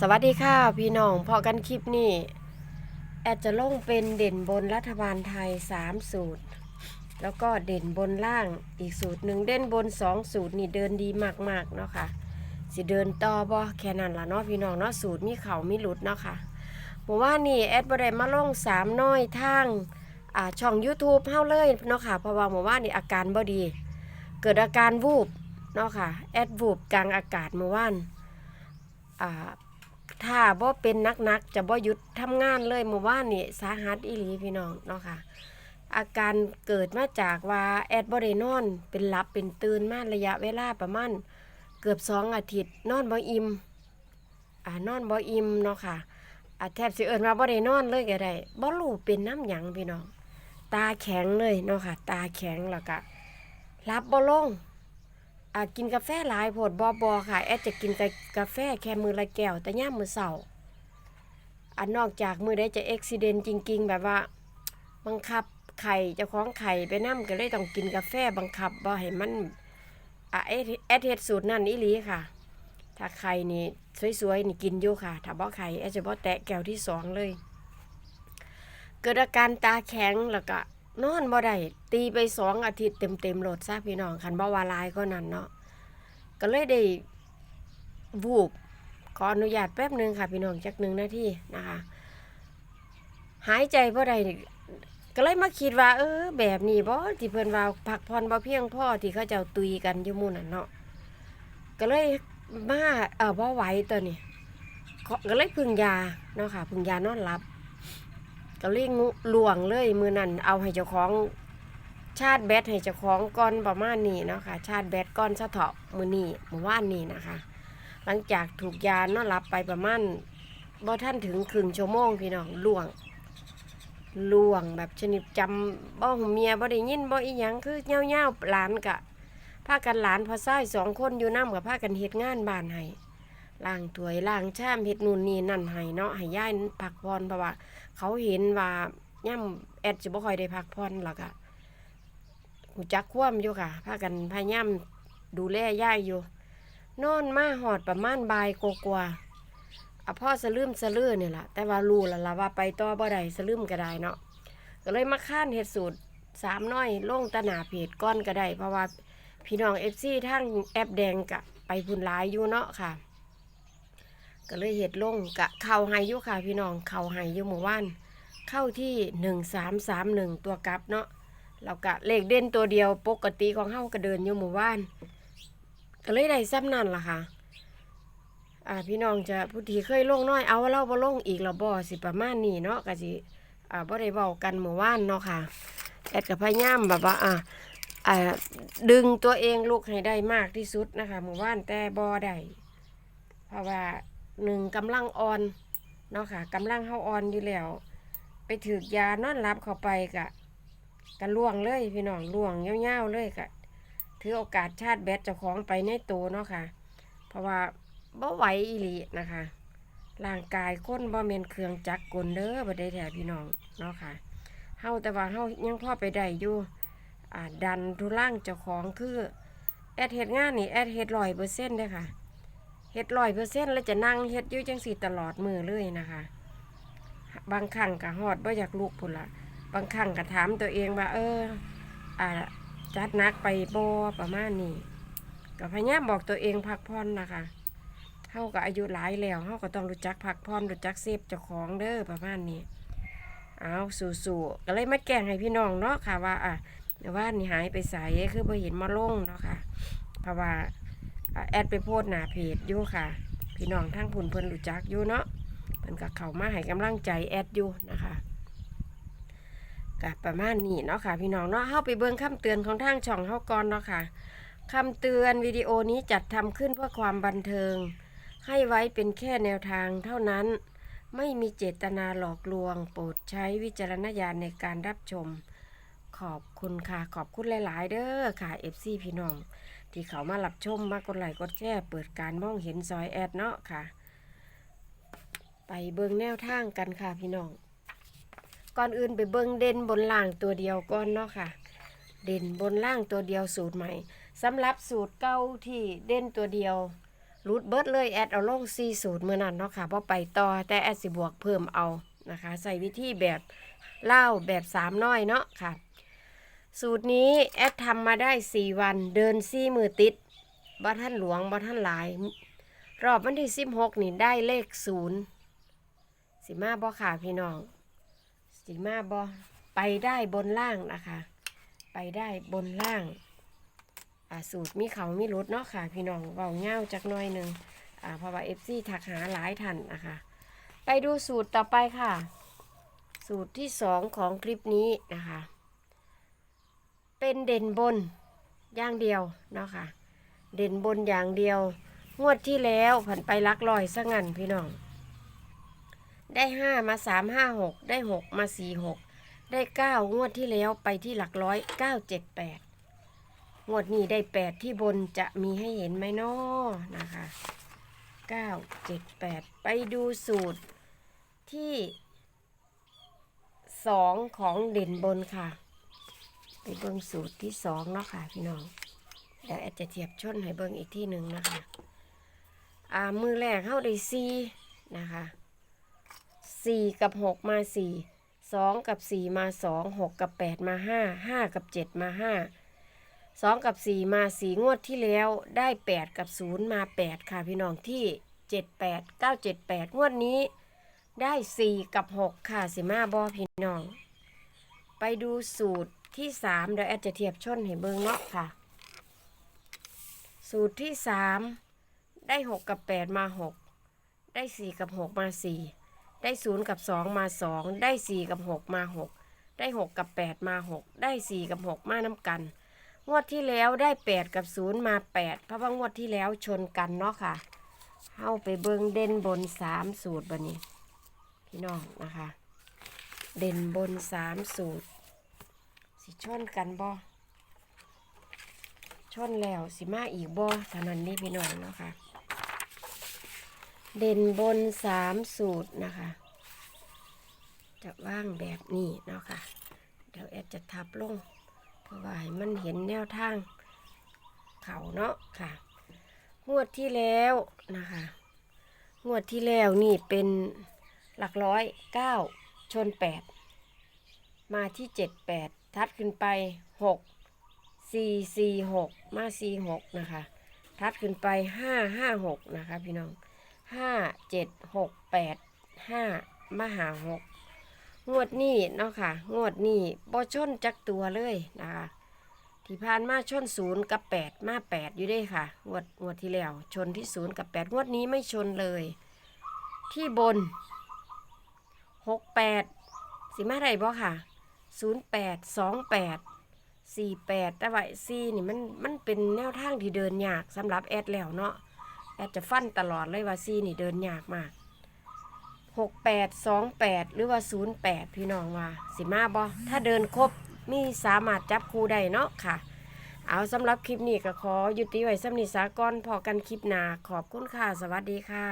สวัสดีค่ะ พี่น้องพอกันคลิปนี้ แอดจะลงเป็นเด่นบนรัฐบาลไทย 3 สูตร แล้วก็เด่นบนล่างอีกสูตรหนึ่งเด่นบน 2 สูตรนี่เดินดีมากๆเนาะค่ะสิเดินต่อบ่แค่นั้นล่ะเนาะพี่น้องเนาะสูตรมีเขามีหลุดเนาะค่ะเมื่ว่านี่แอดบ่ได้มาลงสามน้อยทางอ่าช่อง YouTube เฮาเลยเนาะค่ะเพราะว่าเมื่ว่านนี่อาการบ่ดี เกิดอาการวูบเนาะค่ะแอดวูบกลางอากาศเมื่อวานอ่า ถ้าบ่เป็นนักๆจะบ่หยุดทำงานเลยเมื่อวานนี่สาหัสอีหลีพี่น้องเนาะค่ะอาการเกิดมาจากว่าแอดบ่ได้นอน เป็นหลับเป็นตื่นมาระยะเวลาประมาณเกือบสองอาทิตย์ นอนบ่อิ่มอ่านอนบ่อิ่มเนาะค่ะอาแทบสิเอิ้นว่าบ่ได้นอนเลยก็ได้บ่รู้เป็นน้ำหยังพี่น้อง ตาแข็งเลยเนาะค่ะ ตาแข็งแล้วก็รับบ่ลงอ่า กินกาแฟหลายโพดบอบอค่ะ แอดจะกินแต่กาแฟแค่มือละแก้ว แต่ย่ามมือเสาร์อันนอกจากมือได้จะเอ็กซิเดนจริง ๆ แบบว่า บังคับไข่เจ้าของไข่ไปนั่ก็เลยต้องกินกาแฟบังคับบ่ให้มันอะแอดเฮ็ดสูตรนั่นอีหลีค่ะ ถ้าไข่นี่สวยๆนี่กินอยู่ค่ะ ถ้าบ่ไข่แอดจะบ่แตะแก้วที่สองเลย เกิดอาการตาแข็งแล้วก็นอนบ่ได้ตีไปสองอาทิตย์เต็มๆโหลดซะพี่น้องคันบ่ว่าลายก็นั่นเนาะ ก็เลยได้วูบขออนุญาตแป๊บหนึ่งค่ะพี่น้องจักหนึ่งนาทีนะคะ หายใจบ่ได้นี่ก็เลยมาคิดว่า เออ แบบนี้บ่ที่เพิ่นว่าพักผ่อนบ่เพียงพ่อที่เขาเจ้าตุยกันอยู่มู่นั่นเนาะก็เลยมาเออบ่ไหวตัวนี้ก็เลยพึ่งยาเนาะค่ะพึ่งยานอนหลับ ก็เลยงุลวงเลยมือนั่นเอาให้เจ้าของ ชาติแบตให้เจ้าของก่อนประมาณนี้เนาะค่ะ ชาติแบตก้อนสะเถาะมือนี้มือว่านนี้นะคะ หลังจากถูกยานอนหลับไปประมาณบ่ท่านถึงครึ่งชั่วโมงพี่น้องลวงลวงแบบชนิดจำบ่หูเมียบ่ได้ยินบ่อีหยังคือเงี้ยวๆหลานกะพากันหลานพอซ้ายสองคนอยู่น้ำกับพากันเฮ็ดงานบ้านให้ล้างถ้วยล้างชามเฮ็ดนู่นนี่นั่นให้เนาะให้ย่ายพักผ่อนเพราะว่า เขาเห็นว่าย่ำแอดจะบ่ค่อยได้พักผ่อนหรอกอะ หูจักคว่ำอยู่ค่ะพากันพยายามดูแลย่ายอยู่ นอนมาหอดประมาณบ่ายกว่าอะพ่อสลืมสลือเนี่แหละแต่ว่ารู้แล้วล่ะว่าไปต่อบ่ได้สลืมก็ได้เนาะก็เลยมาค้านเฮ็ดสูตรสามน้อยลงตะหนาเพจก้อนก็ได้เพราะว่าพี่น้องเอฟซีทั้งแอปแดงกะไปพุ่นหลายอยู่เนาะค่ะ ก็เลยเห็ดลงกะเข่าไฮอยุค่ะ พี่น้องเข่าไฮอยุหมู่บ้านเข้าที่หนึ่งสามสามหนึ่งตัวกลับเนาะ แล้วก็เลขเด่นตัวเดียวปกติของเฮาก็เดินอยู่หมู่บ้าน ก็เลยได้ซ้ำนั่นล่ะค่ะอ่าพี่น้องจะผู้ที่เคยลงน้อยเอาว่าเราบ่ลงอีกเราบ่สิประมาณนี้เนาะก็สิอ่าบ่ได้เว้ากันหมู่บ้านเนาะค่ะแอดก็พยายามแบบว่าอ่าอ่าดึงตัวเองลุกให้ได้มากที่สุดนะคะหมู่บ้านแต่บ่ได้เพราะว่าหนึ่งกำลังอ่อนเนาะค่ะกำลังเฮาอ่อนอยู่แล้ว ไปถือยานอนรับเข้าไปกะ กะล่วงเลยพี่น้องล่วงเงาวๆเลยกะถือโอกาสชาติแบตเจ้าของไปในตัวเนาะค่ะ เพราะว่าบ่ไหวอีหลีนะคะร่างกายคนบ่เมนเครื่องจักรกลเด้อบ่ได้แท้พี่น้องเนาะค่ะเฮาแต่ว่าเฮายังพ่อไปได้อยู่อ่าดันทุล่างเจ้าของคือแอดเฮ็ดงานนี่แอดเฮ็ดร้อยเปอร์เซ็นต์เด้อค่ะเฮ็ดร้อยเปอร์เซ็นต์แล้วจะนั่งเฮ็ดอยู่จังสี่ตลอดมือเลยนะคะ บางครั้งก็ฮอดบ่อยากลุกพุ่นละ บางครั้งก็ถามตัวเองว่าเอออ่าจัดนักไปบ่ประมาณนี้ก็พยายามบอกตัวเองพักผ่อนนะคะเฮาก็อายุหลายแล้วเฮาก็ต้องรู้จักพักผ่อนรู้จักเซฟเจ้าของเด้อประมาณนี้เอาสู่ๆก็เลยมาแกงให้พี่น้องเนาะค่ะว่าอะว่านี่หายไปใสคือบ่เห็นมาลงเนาะค่ะเพราะว่าแอดไปโพสหน้าเพจอยู่ค่ะ พี่น้องทั้งผุนเพิ่นรู้จักอยู่เนาะเพิ่นก็เข้ามาให้กำลังใจแอดอยู่นะคะ ก็ประมาณนี้เนาะค่ะ พี่น้องเนาะเฮาไปเบิ่งคำเตือนของทางช่องเฮาก่อนเนาะค่ะคำเตือนวิดีโอนี้จัดทำขึ้นเพื่อความบันเทิง ให้ไว้เป็นแค่แนวทางเท่านั้น ไม่มีเจตนาหลอกลวง โปรดใช้วิจารณญาณในการรับชม ขอบคุณค่ะ ขอบคุณหลาย ๆ เด้อค่ะ FC พี่น้อง ที่เขามารับชมมากดไลค์กดแชร์เปิดการมองเห็นซอยแอดเนาะค่ะ ไปเบิ่งแนวทางกันค่ะพี่น้อง ก่อนอื่นไปเบิ่งเด่นบนล่างตัวเดียวก่อนเนาะค่ะ เด่นบนล่างตัวเดียวสูตรใหม่สำหรับสูตรเก่าที่เด่นตัวเดียวรูดเบิดเลยแอดเอาลงซีสูตรเมื่อนั้นเนาะค่ะพอไปต่อแต่แอดสิบวกเพิ่มเอานะคะใส่วิธีแบบเล่าแบบสามน้อยเนาะค่ะ สูตรนี้แอดทำมาได้4วันเดินซี่มือติดบ่ท่านหลวงบ่ท่านหลาย รอบวันที่16นี่ได้เลขศูนย์สิมาบ่ค่ะพี่น้อง สิมาบ่ไปได้บนล่างนะคะ ไปได้บนล่างสูตรมีเขามีรุดเนาะค่ะ พี่น้องเบาเง่าจักน่อยหนึ่งอ่าเพราะว่าเอฟซีถักหาหลายทันนะคะ ไปดูสูตรต่อไปค่ะ สูตรที่สองของคลิปนี้นะคะ เป็นเด่นบนอย่างเดียวเนาะค่ะ เด่นบนอย่างเดียว งวดที่แล้วผันไปลักลอยซะงั้นพี่น้อง ได้ห้ามาสามห้าหกได้หกมาสี่หกได้เก้างวดที่แล้วไปที่หลักร้อยเก้าเจ็ดแปดงวดนี้ได้แปดที่บนจะมีให้เห็นไหมน้อนะคะเก้าเจ็ดแปดไปดูสูตรที่สองของเด่นบนค่ะ ไปเบิ่งสูตรที่สองเนาะค่ะพี่น้องเดี๋ยวแอดจะเทียบชนให้เบิ่งอีกที่หนึ่งนะคะ อ่ามือแรกเข้าได้สี่นะคะ สี่กับหกมาสี่สองกับสี่มาสองหกกับแปดมาห้าห้ากับเจ็ดมาห้าสองกับสี่มาสี่งวดที่แล้วได้แปดกับศูนย์มาแปดค่ะพี่น้องที่เจ็ดแปดเก้าเจ็ดแปดงวดนี้ได้สี่กับหกค่ะสิมาบอพี่น้อง ไปดูสูตรที่สามเดี๋ยวแอดจะเทียบชนให้เบิ่งเนาะค่ะ สูตรที่สามได้หกกับแปดมาหกได้สี่กับหกมาสี่ ได้ศูนย์กับสองมาสองได้สี่กับหกมาหกได้หกกับแปดมาหกได้สี่กับหกมาน้ำกัน งวดที่แล้วได้แปดกับศูนย์มาแปดเพราะว่างวดที่แล้วชนกันเนาะค่ะเข้าไปเบิงเด่นบนสามสูตรบันนี้พี่น้องนะคะ เด่นบนสามสูตร สิชนกันบ่ชนแล้วสิมาอีกบ่เท่านั้นนี่พี่น้องเนาะค่ะ เด่นบนสามสูตรนะคะ จะว่างแบบนี้เนาะค่ะ เดี๋ยวแอดจะทับลง เพราะว่าให้มันเห็นแนวทางเขาเนาะค่ะ งวดที่แล้วนะคะ งวดที่แล้วนี่เป็นหลักร้อยเก้าชนแปดมาที่เจ็ดแปดทัดขึ้นไปหกสี่สี่หกมาสี่หกนะคะ ทัดขึ้นไปห้าห้าหกนะคะพี่น้อง ห้าเจ็ดหกแปดห้ามาหาหกงวดนี้เนาะค่ะ งวดนี้บ่ชนจักตัวเลยนะคะ ที่ผ่านมาชนศูนย์กับแปดมาแปดอยู่ด้ค่ะ งวดงวดที่แล้ว ชนที่ศูนย์กับแปดงวดนี้ไม่ชนเลย ที่บนหกแปดสิมาได้บ่ค่ะศูนย์แปดสองแปดสี่แปดแต่ว่าสี่นี่มันมันเป็นแนวทางที่เดินยากสำหรับแอดแล้วเนาะ แอดจะฟันตลอดเลยว่าซีนี่เดินยากมากหกแปดสองแปดหรือว่าศูนย์แปดพี่น้องว่าสิมาบอถ้าเดินครบมีสามารถจับคู่ได้เนาะค่ะ เอาสำหรับคลิปนี้ก็ขอยุติไว้สำนิสากรพอกันคลิปหนาขอบคุณค่ะ สวัสดีค่ะ